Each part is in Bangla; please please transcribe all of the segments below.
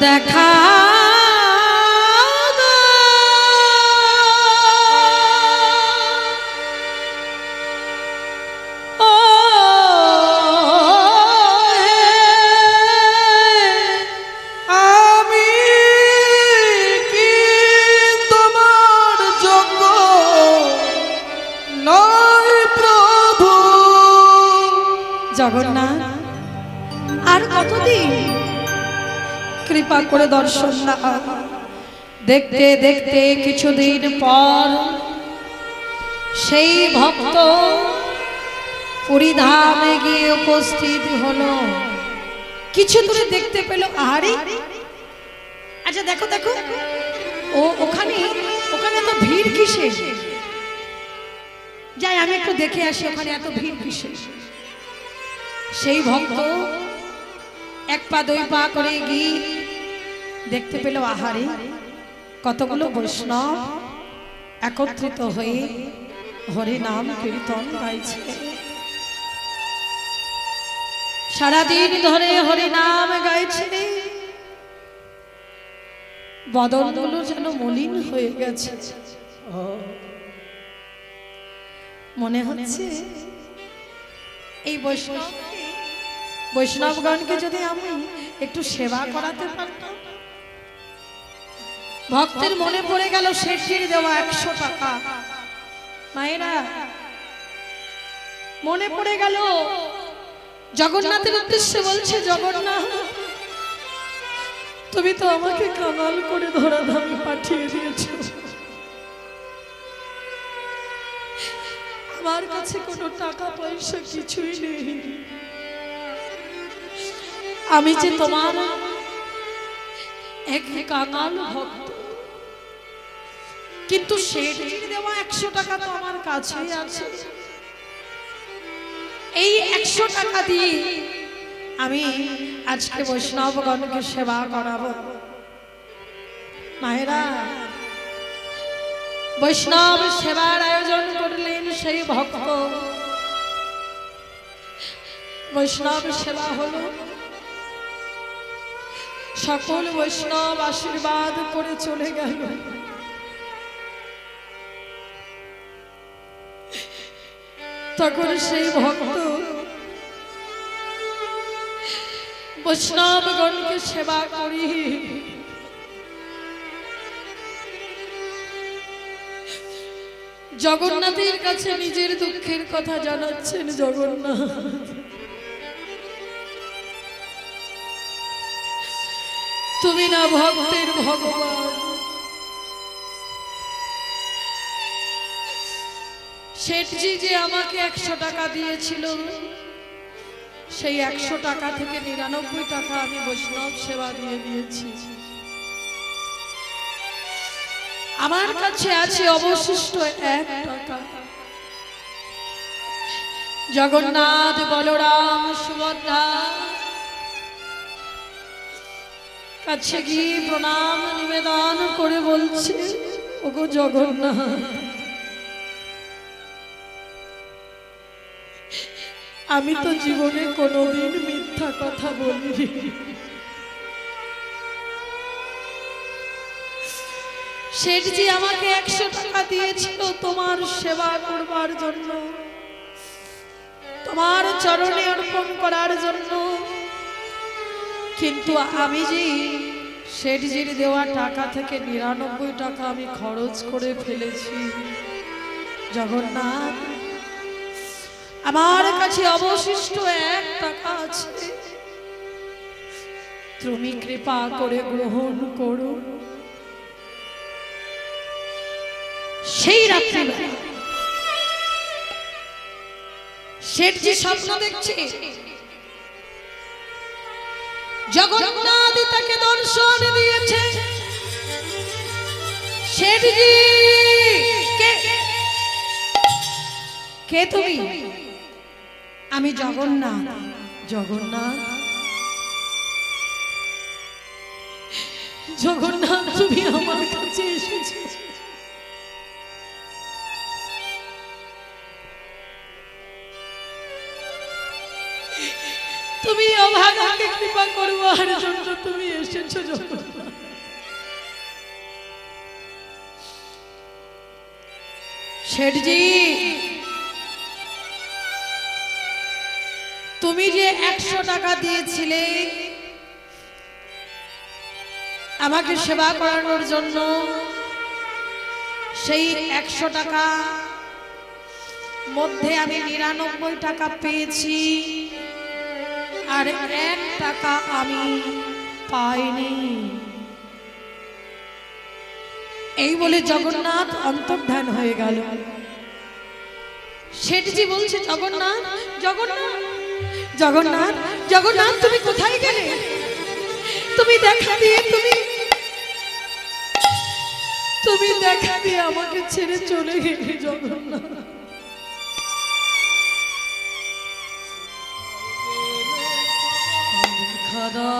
দেখা করে দর্শন দাও দেখতে দেখতে কিছুদিন পর সেই ভক্ত পুরীধামে গিয়ে উপস্থিত হলো। কিছু দূরে দেখতে পেল আরে আচ্ছা দেখো দেখো। ও ওখানে ওখানে তো ভিড় কিসে? যাই, আমি একটু দেখে আসি ওখানে এত ভিড় কিসে। সেই ভক্ত এক পা, দুই পা করে গিয়ে দেখতে পেল আহারে, কতগুলো বৈষ্ণব একত্রিত হয়ে হরি নাম কীর্তন গাইছে। সারাদিন ধরে হরি নাম গাইছে। বদনগুলো যেন মলিন হয়ে গেছে। মনে হচ্ছে এই বৈষ্ণব বৈষ্ণবগণকে যদি আমি একটু সেবা করাতে পারতাম ভক্তের মনে পড়ে গেল শেষের দেওয়া একশো টাকা। মায়েরা, মনে পড়ে গেল জগন্নাথের উদ্দেশ্যে বলছে, জগন্নাথ, তুমি তো আমাকে কামাল করে ধরা ধামে পাঠিয়ে দিয়েছ। আমার কাছে কোনো টাকা পয়সা কিছুই নেই। আমি যে তোমার এক কাঙাল ভক্ত কিন্তু শেঠজির দেওয়া একশো টাকা তো আমার কাছেই আছে। এই একশো টাকা দিয়ে আমি আজকে বৈষ্ণবগণকে সেবা করাবো। মায়েরা বৈষ্ণব সেবার আয়োজন করলেন সেই ভক্ত। বৈষ্ণব সেবা হলো সকল বৈষ্ণব আশীর্বাদ করে চলে গেল। তখন সেই ভক্ত। বৈষ্ণবগণকে সেবা করি। জগন্নাথের কাছে নিজের দুঃখের কথা জানাচ্ছেন জগন্নাথ। তুমি না ভক্তের ভগবান। শেঠজি যে আমাকে একশো টাকা দিয়েছিল, সেই একশো টাকা থেকে নিরানব্বই টাকা আমি বৈষ্ণব সেবা দিয়ে দিয়েছি। আমার কাছে আছে অবশিষ্ট এক টাকা। জগন্নাথ বলরাম সুভদ্রা, কাছে গিয়ে প্রণাম নিবেদন করে বলছে, ওগো জগন্নাথ আমি তো জীবনে কোনোদিন মিথ্যা কথা বলিনি। শেঠজি আমাকে একশো টাকা দিয়েছিল তোমার সেবা করবার জন্য তোমার চরণে অর্পণ করার জন্য। কিন্তু আমি যে শেঠজির দেওয়া টাকা থেকে নিরানব্বই টাকা আমি খরচ করে ফেলেছি জগন্নাথ আমার কাছে অবশিষ্ট এক টাকা আছে। তুমি কৃপা করে গ্রহণ করো। সেই রাত্রি শেঠজি স্বপ্ন দেখছে জগন্নাথ তাকে দর্শন দিয়েছে। শেঠজি, কে? কে তুমি? আমি জগন্নাথ। জগন্নাথ। জগন্নাথ তুমি আমার কাছে এসেছ। তুমি অভাগাকে কৃপা করবার জন্য তুমি এসেছ জগন্নাথ। শেঠজি তুমি যে একশো টাকা দিয়েছিলে আমাকে সেবা করানোর জন্য সেই একশো টাকা মধ্যে আমি নিরানব্বই টাকা পেয়েছি আর এক টাকা আমি পাইনি। এই বলে জগন্নাথ অন্তর্ধান হয়ে গেল। শেঠজি বলছে জগন্নাথ জগন্নাথ জগন্নাথ জগন্নাথ, তুমি কোথায় গেলে? তুমি দেখা দিয়ে তুমি তুমি দেখা দিয়ে আমাকে ছেড়ে চলে গেলে জগন্নাথ। খাদা।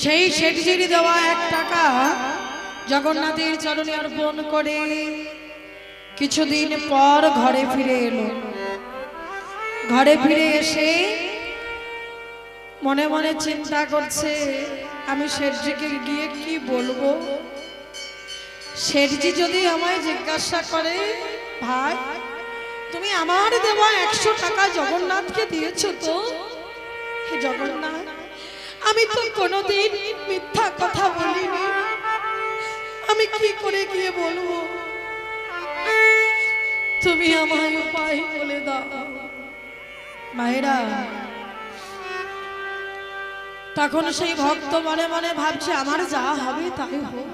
সেই শেঠজির দেওয়া এক টাকা, জগন্নাথের চরণে অর্পণ করে, কিছুদিন পর ঘরে ফিরে এলো। ঘরে ফিরে এসে মনে মনে চিন্তা করছে, আমি শেঠজিকে গিয়ে কি বলব? শেঠজি যদি আমায় জিজ্ঞাসা করে, ভাই, তুমি আমার দেওয়া একশো টাকা জগন্নাথকে দিয়েছ তো? জগন্নাথ আমি তো কোনোদিন মিথ্যা কথা বলিনি। আমি কি করে গিয়ে বলব? তুমি আমায় উপায় বলে দাও। মায়েরা, তখন সেই ভক্ত মনে মনে ভাবছে, আমার যা হবে তাই হোক।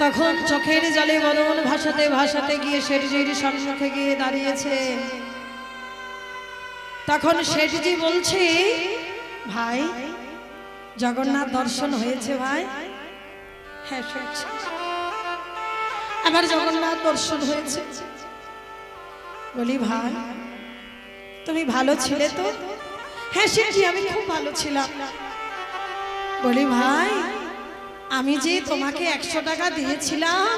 তখন চোখের জলে বদন ভাসাতে ভাসাতে গিয়ে শেঠজির সম্মুখে গিয়ে দাঁড়িয়েছে। তখন শেঠজি বলছে ভাই জগন্নাথ দর্শন হয়েছে ভাই। হ্যাঁ আমার জগন্নাথ দর্শন হয়েছে। বলি ভাই তুমি ভালো ছিলে তো? হ্যাঁ শেঠজি আমি খুব ভালো ছিলাম। বলি ভাই আমি যে তোমাকে একশো টাকা দিয়েছিলাম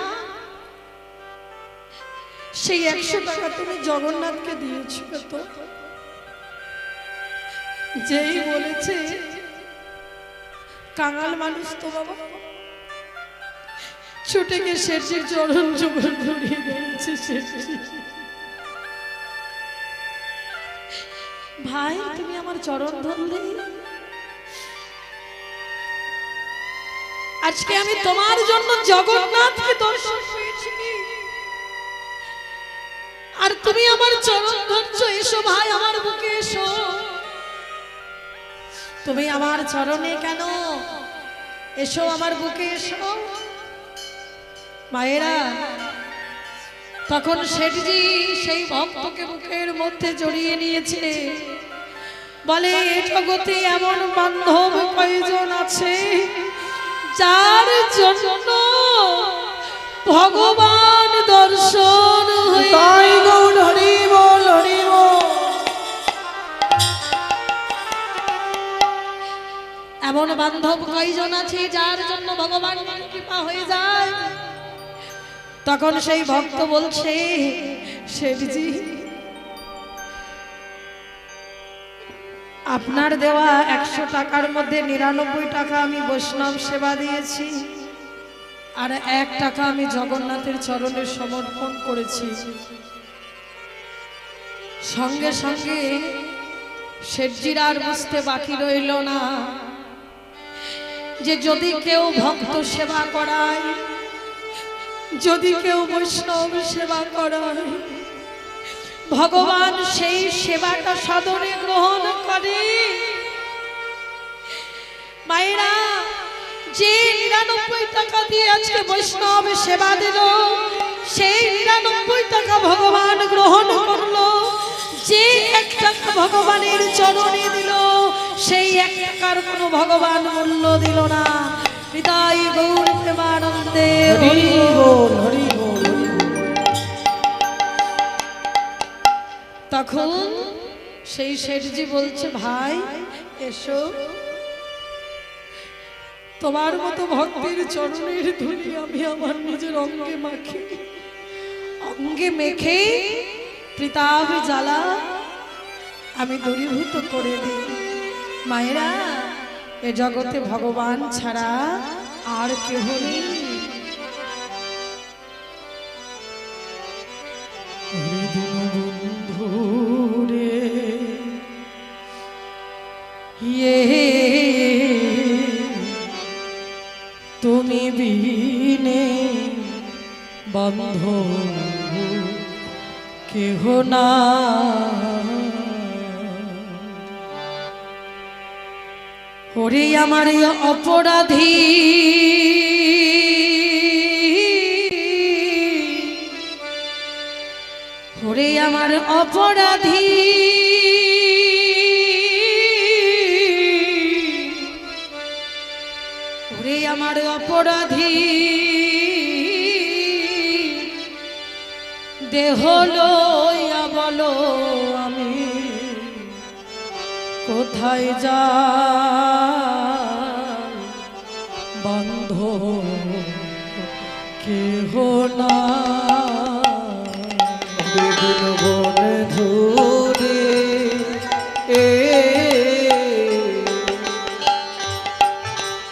সেই একশো টাকা তুমি জগন্নাথকে দিয়েছিল তো? যেই বলেছে, কাঙাল মানুষ তো বাবা। ছুটে গিয়ে শেষের চরণ যুগল ধরিয়ে দিয়েছে ভাই, তুমি আমার চরণ ধরলে। আজকে আমি তোমার জন্য জগন্নাথকে দর্শন করেছি আর তুমি আমার চরণ ধরছ, এসো ভাই, আমার বুকে এসো। তুমি আমার চরণে কেন? এসো আমার বুকে, এসো। মায়েরা, তখন শেঠজি সেই ভক্তকে বুকের মধ্যে জড়িয়ে নিয়েছে। বলে জগতে এমন বান্ধব কয়জন আছে যার জন্য ভগবান দর্শন হয়ে তাই এমন বান্ধব কয়জন আছে যার জন্য ভগবান কৃপা হয়ে যায়? তখন সেই ভক্ত বলছে, শেঠজি, আপনার দেওয়া একশো টাকার মধ্যে নিরানব্বই টাকা আমি বৈষ্ণব সেবা দিয়েছি আর এক টাকা আমি জগন্নাথের চরণে সমর্পণ করেছি। সঙ্গে সঙ্গে শেঠজির আর বুঝতে বাকি রইল না। যে যদি কেউ ভক্ত সেবা করায়, যদি কেউ বৈষ্ণব সেবা করায়, ভগবান সেই সেবাটা সদরে গ্রহণ করে। মায়েরা, যে নিরানব্বই টাকা দিয়ে আজকে বৈষ্ণব সেবা দিল, সেই নিরানব্বই টাকা ভগবান গ্রহণ করল। যে এক টাকা ভগবানের চরণে দিল। সেই এক টাকার কোনো ভগবান মূল্য দিল না। হৃদয় গৌর প্রেমানন্দে হরি হরি বল হরি বল তখন সেই শেঠজি বলছে ভাই এসো। তোমার মতো ভক্তির চরণের ধুলি আমি আমার নিজের অঙ্গে মাখি। অঙ্গে মেখে প্রতাপ জ্বালা আমি দূরীভূত করে দিই। মায়েরা এ জগতে ভগবান ছাড়া আর কেহ নেই। বন্ধুরে ইয়ে তুমি বিনে বন্ধ কেহ না ওরে আমার অপরাধী। ওরে আমার অপরাধী। ওরে আমার অপরাধী। দেহ লইয়া বলো। কোথায় যা বন্ধ কেহ না বেদিন বন ধরে এ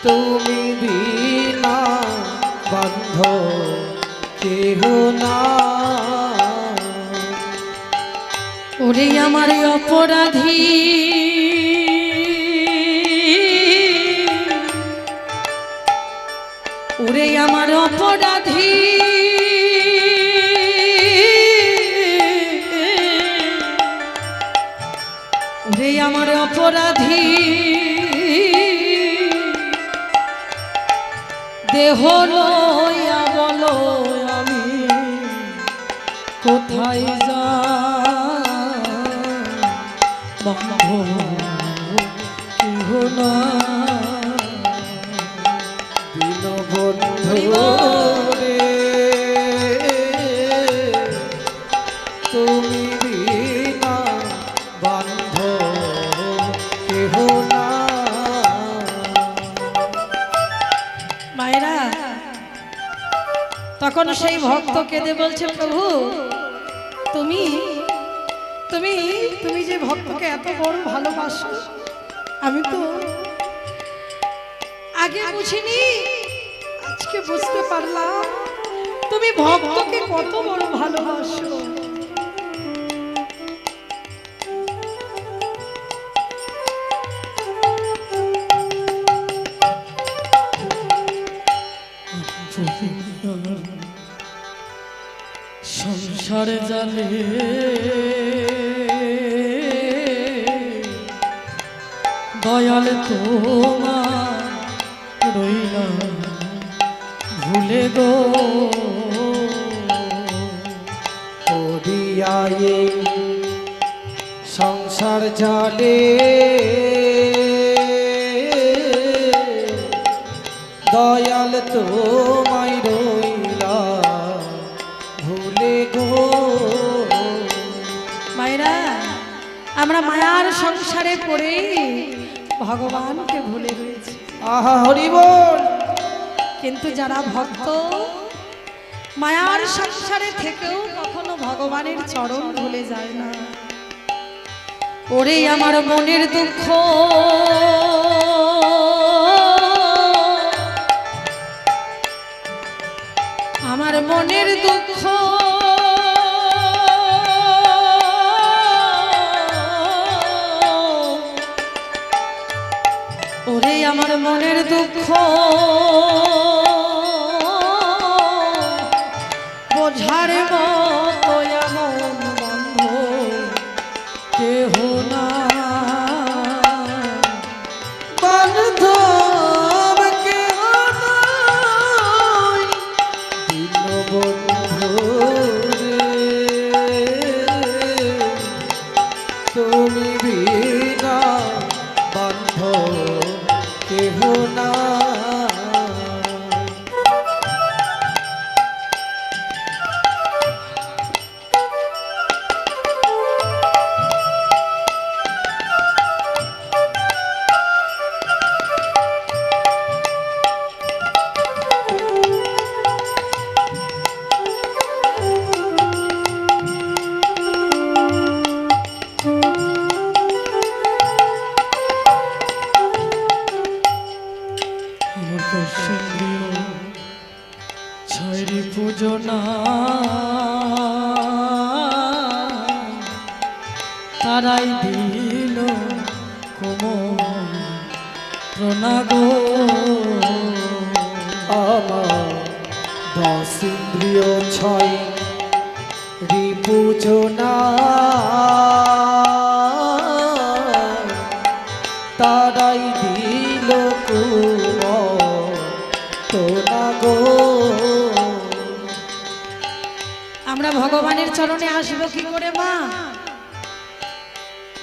তুমি বিনা বন্ধ কেহ না ওরে আমার অপরাধী লইয়া বলো আমি কোথায় যা কেহ না দিন তুমি তখন সেই ভক্ত কেঁদে বলছে, প্রভু, তুমি তুমি তুমি যে ভক্তকে এত বড় ভালোবাসো, আমি তো আগে বুঝিনি, আজকে বুঝতে পারলাম, তুমি ভক্তকে কত বড় ভালোবাসো। সংসার জালে দয়াল তোমার রইলা ভুলে গো। করিয়ায়ে সংসার জালে দয়াল তোমায় আমরা মায়ার সংসারে পড়ে ভগবানকে ভুলে রয়েছি আহা হরিবল কিন্তু যারা ভক্ত মায়ার সংসারে থেকেও কখনো ভগবানের চরণ ভুলে যায় না। ওরে আমার মনের দুঃখ। আমার মনের দুঃখ। মনের দুঃখ। বোঝার মতো ভগবানের চরণে আসব কি করে, মা?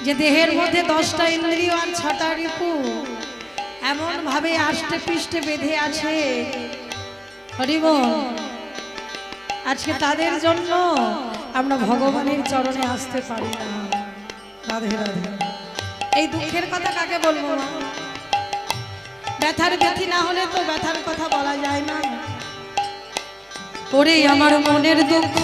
যে দেহের মধ্যে দশটা ইন্দ্রিয় আর ছটা রিপু এমন ভাবে আষ্টে পৃষ্ঠে বেঁধে আছে। হরিব আজকে তাদের জন্য আমরা ভগবানের চরণে আসতে পারি না। এই দুঃখের কথা কাকে বলব ব্যথার ব্যথি না হলে তো ব্যথার কথা বলা যায় না। ওরে আমার মনের দুঃখ।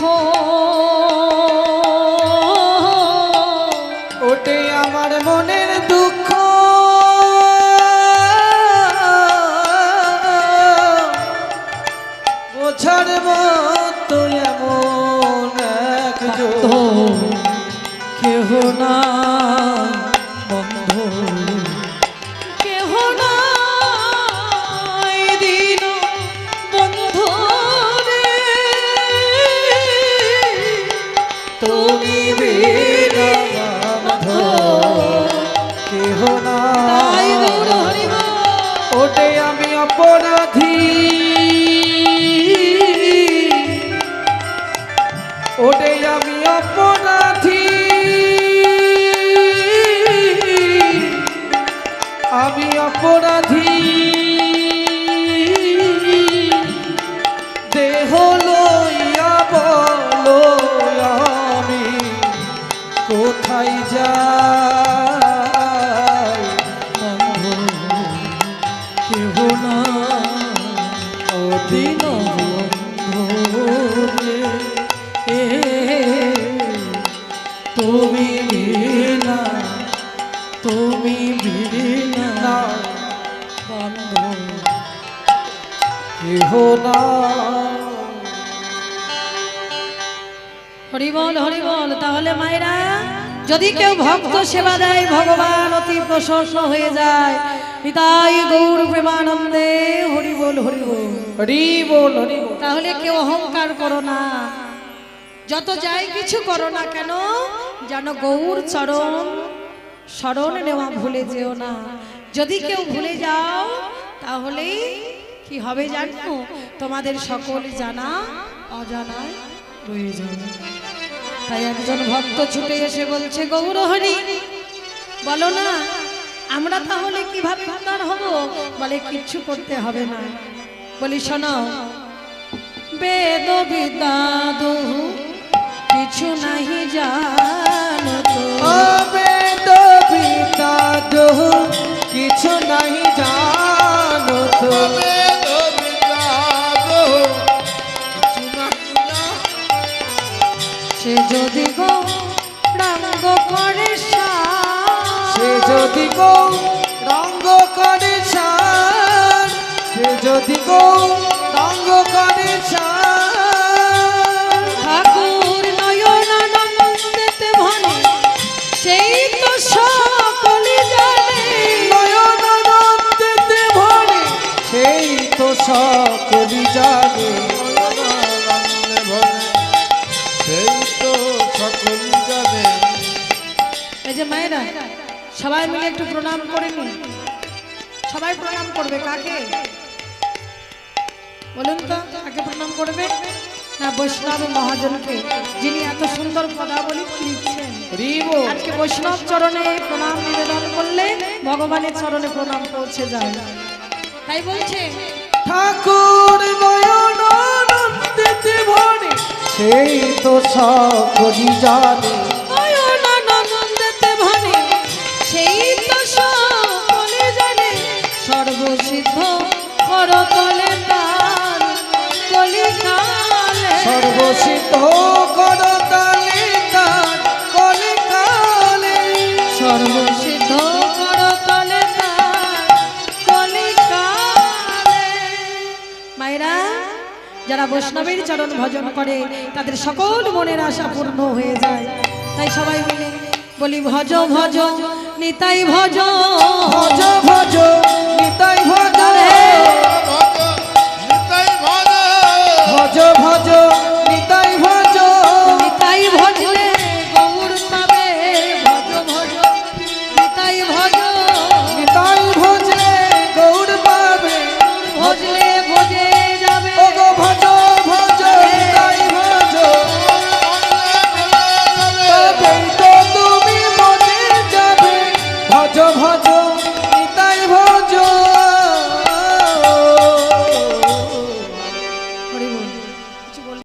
ওটে আমার মনের দুঃখ। বোঝার মতো এমন কেহ না। অপরাধী তুমি না কেহ না হরিবল হরিবল তাহলে মায়েরা যদি কেউ ভক্ত সেবা দেয় ভগবান অতি প্রসন্ন হয়ে যায়। নিতাই গৌর প্রেমানন্দে হরিবল হরিবল হরি বল হরি বল। তাহলে কেউ অহংকার করো না। যত যাই কিছু করো না কেন যেন গৌর চরণ স্মরণ নেওয়া ভুলে যেও না। যদি কেউ ভুলে যাও তাহলে কি হবে জানো? তোমাদের সকল জানা অজানায় রয়ে যাবে। তাই একজন ভক্ত ছুটে এসে বলছে গৌর হরি বলো না, আমরা তাহলে কীভাবে উদ্ধার হব? বলে, কিচ্ছু করতে হবে না। বলি, শোনো বেদ বিদ্যা কিছু নাহি জানো পিতা কিছু নাই জানো তো। সে যদি গো রাঙ্গ করে সে যদি গো রঙ্গ করে সে যদি গো প্রণাম করে নিন সবাই প্রণাম করবে কাকে? বলুন তো কাকে প্রণাম করবে? না বৈষ্ণব মহাজনকে যিনি এত সুন্দর পদাবলী লিখছেন। আজকে বৈষ্ণব চরণে প্রণাম নিবেদন করলে ভগবানের চরণে প্রণাম পৌঁছে যায়। তাই বলছে ঠাকুর সেই তো সকলি জানে। সর্বসিদ্ধ করতালি তার সর্বসিদ্ধ করতালে তার মায়েরা যারা বৈষ্ণবীর চরণ ভজন করে তাদের সকল মনের আশা পূর্ণ হয়ে যায়। তাই সবাই মিলে বলি ভজ ভজ নিতাই ভজ ভজ ভজ নিতাই ভজ ভজ ভজ